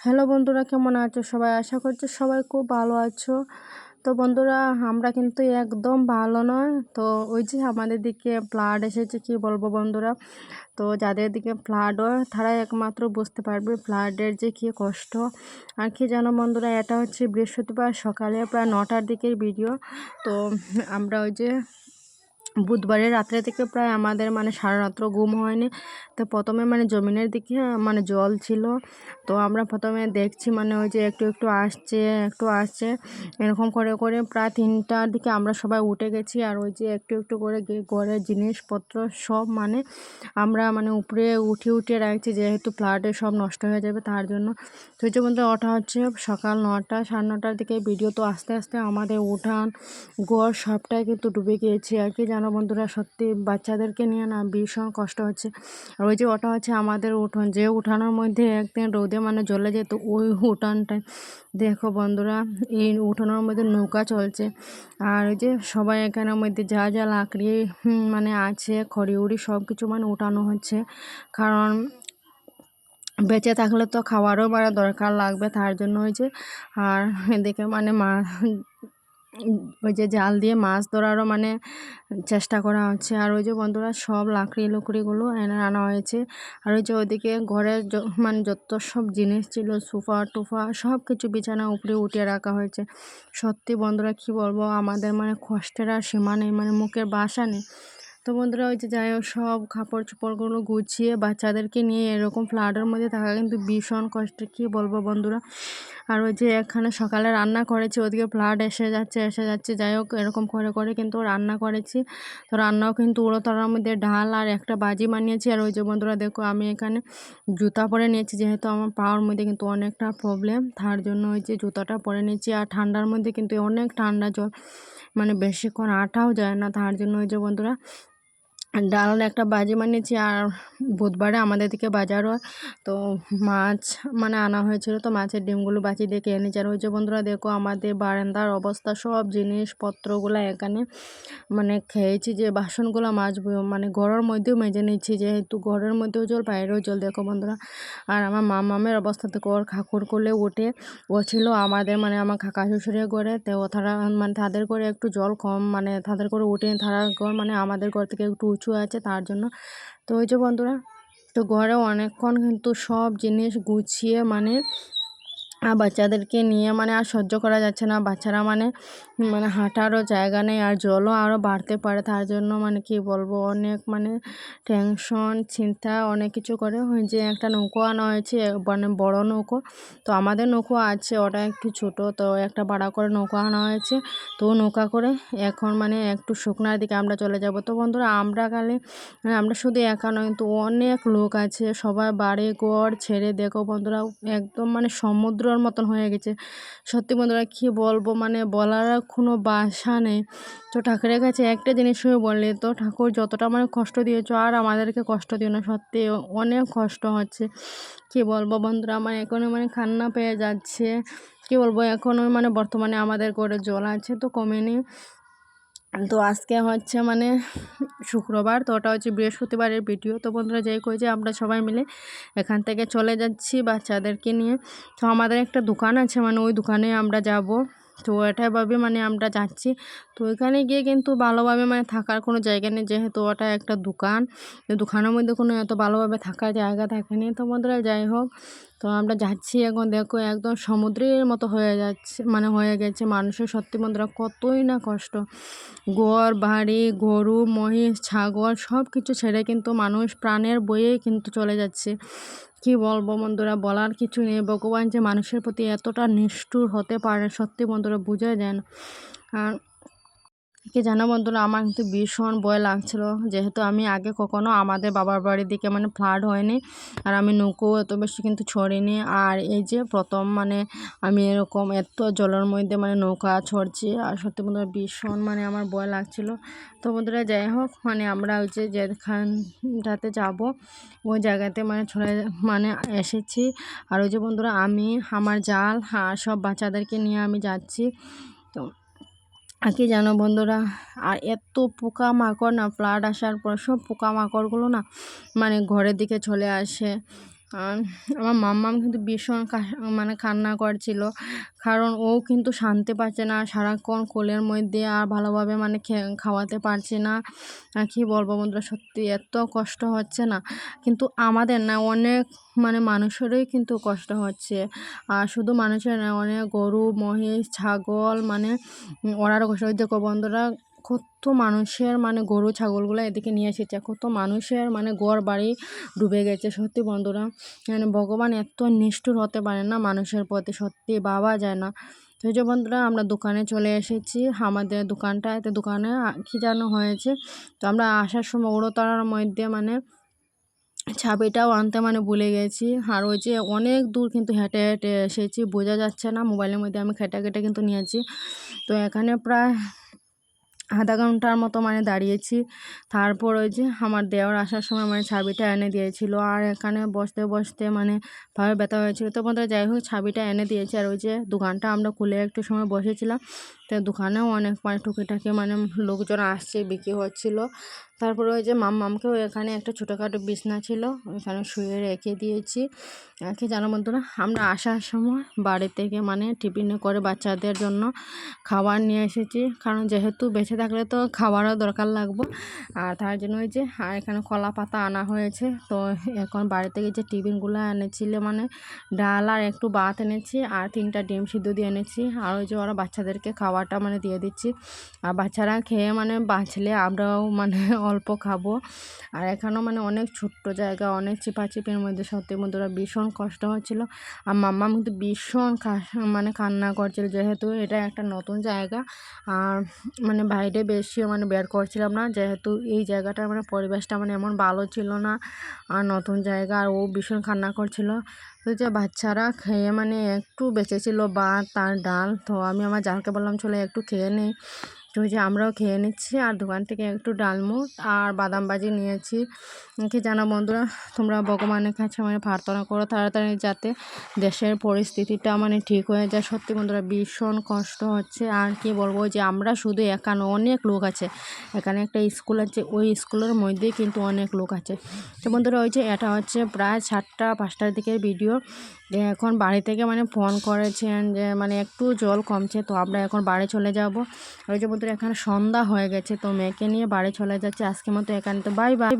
Hello বন্ধুরা, কেমন আছো সবাই? আশা করছি সবাই খুব ভালো আছো। তো বন্ধুরা, আমরা কিন্তু একদম ভালো নয়। তো ওই যে আমাদের দিকে ফ্লাড এসেছে, কি বলব বন্ধুরা? তো যাদের দিকে ফ্লাড হয়, তারাই একমাত্র বুঝতে পারবে ফ্লাডের যে কী কষ্ট। আর কি জানো বন্ধুরা, এটা হচ্ছে বৃহস্পতিবার সকালে প্রায় নটার দিকের ভিডিও তো আমরা ওই যে বুধবারে রাত্রে থেকে প্রায় আমাদের মানে সারা রাত্র ঘুম হয়নি। তো প্রথমে মানে জমিনের দিকে মানে জল ছিল। তো আমরা প্রথমে দেখছি মানে ওই যে একটু একটু আসছে একটু আসছে। এরকম করে করে প্রায় তিনটার দিকে আমরা সবাই উঠে গেছি। আর ওই যে একটু একটু করে ঘরের জিনিসপত্র সব মানে আমরা মানে উপরে উঠে উঠে রাখছি, যেহেতু ফ্লাডে সব নষ্ট হয়ে যাবে তার জন্য। তো যে বন্ধু ওঠা হচ্ছে সকাল নটা, সাড়ে নটার দিকে। ভিডিও তো আস্তে আস্তে আমাদের উঠান, ঘর সবটাই কিন্তু ডুবে গিয়েছে। আর কি জানো বন্ধুরা, সত্যি বাচ্চাদেরকে নিয়ে না ভীষণ কষ্ট হচ্ছে। আর ওই যে ওটা হচ্ছে আমাদের উঠোন। যে উঠানোর মধ্যে একদিন রোদে মানে জ্বলে যেত, ওই উঠানটায়। দেখো বন্ধুরা, এই উঠানোর মধ্যে নৌকা চলছে। আর ওই যে সবাই এখানের মধ্যে যা যা লাকড়ি মানে আছে, খড়ি উড়ি সব কিছু মানে উঠানো হচ্ছে। কারণ বেঁচে থাকলে তো খাওয়ারও মানে দরকার লাগবে তার জন্য যে। আর এদিকে মানে মা ওই যে জাল দিয়ে মাছ ধরারও মানে চেষ্টা করা হচ্ছে। আর ওই যে বন্ধুরা, সব লাকড়ি লুকড়িগুলো এনে আনা হয়েছে। আর ওই যে ওইদিকে ঘরের মানে যত সব জিনিস ছিল, সোফা, টুফা সব কিছু বিছানা উপরে উঠিয়ে রাখা হয়েছে। সত্যি বন্ধুরা, কি বলব, আমাদের মানে কষ্টের আর সীমা নেই মানে মুখের বাসা নেই। তো বন্ধুরা, ওই যে যাই হোক, সব কাপড় চোপড়গুলো গুছিয়ে বাচ্চাদেরকে নিয়ে এরকম ফ্লাডের মধ্যে থাকা কিন্তু ভীষণ কষ্টের, কী বলব বন্ধুরা? আর ওই যে এখানে সকালে রান্না করেছি, ওদিকে ফ্লাড এসে যাচ্ছে এসে যাচ্ছে, যাই হোক এরকম করে করে কিন্তু রান্না করেছি। তো রান্নাও কিন্তু উড়োতলার মধ্যে ডাল আর একটা বাজি বানিয়েছি। আর ওই যে বন্ধুরা দেখো আমি এখানে জুতা পরে নিয়েছি, যেহেতু আমার পাওয়ার মধ্যে কিন্তু অনেকটা প্রবলেম তার জন্য ওই যে জুতাটা পরে নিয়েছি। আর ঠান্ডার মধ্যে কিন্তু অনেক ঠান্ডা জল মানে বেশিক্ষণ আটাও যায় না, তার জন্য ওই যে বন্ধুরা ডাল একটা বাজি বানিয়েছি আর বুধবারে আমাদের দিকে বাজার হয় তো মাছ মানে আনা হয়েছিল, তো মাছের ডিমগুলো বাঁচি দেখে এনেছি আর যে বন্ধুরা দেখো, আমাদের বারান্দার অবস্থা, সব জিনিসপত্রগুলো এখানে মানে খেয়েছি যে বাসনগুলো মাছ মানে ঘরের মধ্যেও মেজে নিচ্ছি, যেহেতু ঘরের মধ্যেও জল, বাইরেও জল, দেখো বন্ধুরা। আর আমার মা, মামের অবস্থা থেকে ওর খাকুর করলে উঠে ও ছিল আমাদের মানে আমার কাকা শ্বশুরের ঘরে, তো তারা মানে তাদের করে একটু জল কম মানে তাদের করে উঠে তারা ঘর মানে আমাদের ঘর থেকে একটু উঁচু আছে তার জন্য। তো ওই যে বন্ধুরা, তো ঘরে অনেকক্ষণ কিন্তু সব জিনিস গুছিয়ে মানে বাচ্চাদেরকে নিয়ে মানে আর সহ্য করা যাচ্ছে না। বাচ্চারা মানে মানে হাঁটারও জায়গা নেই আর জলও আরও বাড়তে পারে। তার জন্য মানে কি বলব, অনেক মানে টেনশন চিন্তা, অনেক কিছু করে। ওই যে একটা নৌকো আনা হয়েছে মানে বড় নৌকো। তো আমাদের নৌকো আছে, ওটা একটু ছোট। তো একটা ভাড়া করে নৌকো আনা হয়েছে। তো নৌকা করে এখন মানে একটু শুকনার দিকে আমরা চলে যাব। তো বন্ধুরা, আমরা কালে আমরা শুধু একা নয় কিন্তু অনেক লোক আছে। সবাই বাড়ি ঘর ছেড়ে দেখো বন্ধুরা, একদম মানে সমুদ্র সমুদ্রর মতন হয়ে গেছে। সত্যি বন্ধুরা, কী বলব? মানে বলার কোনো বাসা নেই। তো ঠাকুরের কাছে একটা জিনিস বললে, তো ঠাকুর, যতটা মানে কষ্ট দিয়েছ, আর আমাদেরকে কষ্ট দিও না। সত্যি অনেক কষ্ট হচ্ছে। কী বলব বন্ধুরা? আমার এখনও মানে খান্না পেয়ে যাচ্ছে। কী বলব? এখনও মানে বর্তমানে আমাদের করে জল আছে, তো কমেনি তো আজকে হচ্ছে মানে শুক্রবার, তো ওটা হচ্ছে বৃহস্পতিবারের ভিডিও। তো বন্ধুরা, যাই যে আমরা সবাই মিলে এখান থেকে চলে যাচ্ছি বাচ্চাদেরকে নিয়ে। তো আমাদের একটা দোকান আছে মানে ওই দোকানে আমরা যাব। তো এটাভাবে মানে আমরা যাচ্ছি। তো ওইখানে গিয়ে কিন্তু ভালোভাবে মানে থাকার কোনো জায়গা নেই, যেহেতু ওটা একটা দোকান। দোকানের মধ্যে কোনো এত ভালোভাবে থাকার জায়গা থাকেনি তো বন্ধুরা, যাই হোক তো আমরা যাচ্ছি এখন দেখো একদম সমুদ্রের মতো হয়ে যাচ্ছে মানে হয়ে গেছে মানুষের সত্যি বন্ধুরা কতই না কষ্ট। গোয়ার বাড়ি, গরু, মহিষ, ছাগল সব কিছু ছেড়ে কিন্তু মানুষ প্রাণের বইয়েই কিন্তু চলে যাচ্ছে। কি বলব বন্ধুরা, বলার কিছু নেই। ভগবান যে মানুষের প্রতি এতটা নিষ্ঠুর হতে পারে সত্যি বন্ধুরা বোঝা যায় না। আর কি জানো বন্ধুরা? আমার কিন্তু ভীষণ ভয় লাগছিল। যেহেতু আমি আগে কখনো আমাদের বাবার বাড়ির দিকে মানে ফ্লাড হয়নি, আর আমি নৌকো এত বেশি কিন্তু ছড়িনি। আর এই যে প্রথম মানে আমি এরকম এত জলের মধ্যে মানে নৌকা ছড়ছি, আর সত্যি বন্ধুরা ভীষণ মানে আমার ভয় লাগছিল। তো বন্ধুরা যাই হোক মানে আমরা ওই যে যেখানটাতে যাব, ওই জায়গাতে মানে ছড়ে মানে এসেছি। আর ওই যে বন্ধুরা আমি, আমার জাল সব বাচ্চাদেরকে নিয়ে আমি যাচ্ছি। তো কি জানো বন্ধুরা? আর এত পোকা মাকড় না ফ্লাড আসার পর সব পোকা মাকড়গুলো না মানে ঘরের দিকে চলে আসে। আমার মাম্মাম কিন্তু ভীষণ মানে কান্না করছিল। কারণ ও কিন্তু শান্তি পাচ্ছে না, সারাক্ষণ কোলের মধ্যে আর ভালোভাবে মানে খাওয়াতে পারছে না। কী বলব বন্ধুরা, সত্যি এত কষ্ট হচ্ছে না। কিন্তু আমাদের না অনেক মানে মানুষেরই কিন্তু কষ্ট হচ্ছে। আর শুধু মানুষের না, অনেক গরু, মহিষ, ছাগল মানে ওরারও কষ্ট। হচ্ছে বন্ধুরা কত মানুষের মানে গরু, ছাগলগুলো এদিকে নিয়ে এসেছে। কত মানুষের মানে ঘর বাড়ি ডুবে গেছে। সত্যি বন্ধুরা মানে ভগবান এত নিষ্ঠুর হতে পারে না মানুষের প্রতি। সত্যি ভাবা যায় না। তো যে বন্ধুরা, আমরা দোকানে চলে এসেছি। আমাদের দোকানটা, এতে দোকানে কি যেন হয়েছে। তো আমরা আসার সময় উড়োতলার মধ্যে মানে চাবিটাও আনতে মানে ভুলে গেছি। আর ওই যে অনেক দূর কিন্তু হেঁটে হেঁটে এসেছি। বোঝা যাচ্ছে না, মোবাইলের মধ্যে আমি খেটে খেটে কিন্তু নিয়েছি। তো এখানে প্রায় আধা ঘণ্টার মতো মানে দাঁড়িয়েছি। তারপর ওই যে আমার দেওয়ার আসার সময় মানে ছাবিটা এনে দিয়েছিল। আর এখানে বসতে বসতে মানে ভাবে ব্যথা হয়েছিল। তো বন্ধুরা, যাই হোক, ছাবিটা এনে দিয়েছি। আর ওই যে দোকানটা আমরা খুলে একটু সময় বসেছিলাম। তো দোকানেও অনেক মানে টুকিটাকি মানে লোকজন আসছে, বিক্রি হচ্ছিল। তারপরে ওই যে মাম মামকেও এখানে একটা ছোটোখাটো বিছনা ছিল ওখানে শুয়ে রেখে দিয়েছি। কি জানো বন্ধুরা আমরা আসার সময় বাড়ি থেকে মানে টিফিনে করে বাচ্চাদের জন্য খাবার নিয়ে এসেছি। কারণ যেহেতু বেঁচে থাকলে তো খাবারও দরকার লাগবো। আর তার জন্য ওই যে, আর এখানে কলা পাতা আনা হয়েছে। তো এখন বাড়ি থেকে যে টিফিনগুলো এনেছিল মানে ডাল আর একটু ভাত এনেছি আর তিনটা ডিম সিদ্ধ দিয়ে এনেছি। আর ওই যে ওরা বাচ্চাদেরকে খাবারটা মানে দিয়ে দিচ্ছি। আর বাচ্চারা খেয়ে মানে বাঁচলে আমরাও মানে অল্প খাব। আর এখানেও মানে অনেক ছোট্ট জায়গা, অনেক চিপাচিপির মধ্যে সত্যি বন্ধুরা ভীষণ কষ্ট হচ্ছিল। আর মাম্মা কিন্তু ভীষণ মানে কান্না করছিল, যেহেতু এটা একটা নতুন জায়গা। আর মানে বাইরে বেশিও মানে বের করছিলাম না, যেহেতু এই জায়গাটার মানে পরিবেশটা মানে এমন ভালো ছিল না। আর নতুন জায়গা, আর ও ভীষণ কান্না করছিল। তো যে বাচ্চারা খেয়ে মানে একটু বেঁচেছিল ভাত আর ডাল, তো আমি আমার জালকে বললাম, চলে একটু খেয়ে নেই। তো যে আমরাও খেয়ে নিচ্ছি আর দোকান থেকে একটু ডালমুট আর বাদাম ভাজি নিয়েছি। কি জানো বন্ধুরা তোমরা ভগবানের কাছে মানে প্রার্থনা করো তাড়াতাড়ি যাতে দেশের পরিস্থিতিটা মানে ঠিক হয়ে যায়। সত্যি বন্ধুরা ভীষণ কষ্ট হচ্ছে। আর কি বলব যে আমরা শুধু একা নয়, অনেক লোক আছে। এখানে একটা স্কুল আছে ওই স্কুলের মধ্যেই কিন্তু অনেক লোক আছে। তো বন্ধুরা ওই যে এটা হচ্ছে প্রায় সাতটা পাঁচটার দিকের ভিডিও এখন বাড়ি থেকে মানে ফোন করেছেন যে মানে একটু জল কমছে, তো আমরা এখন বাড়ি চলে যাব। ওই যে বন্ধুরা, এখানে সন্ধ্যা হয়ে গেছে, তো মেয়েকে নিয়ে বাড়ি চলে যাচ্ছে। আজকের মতো এখানে, তো বাই বাই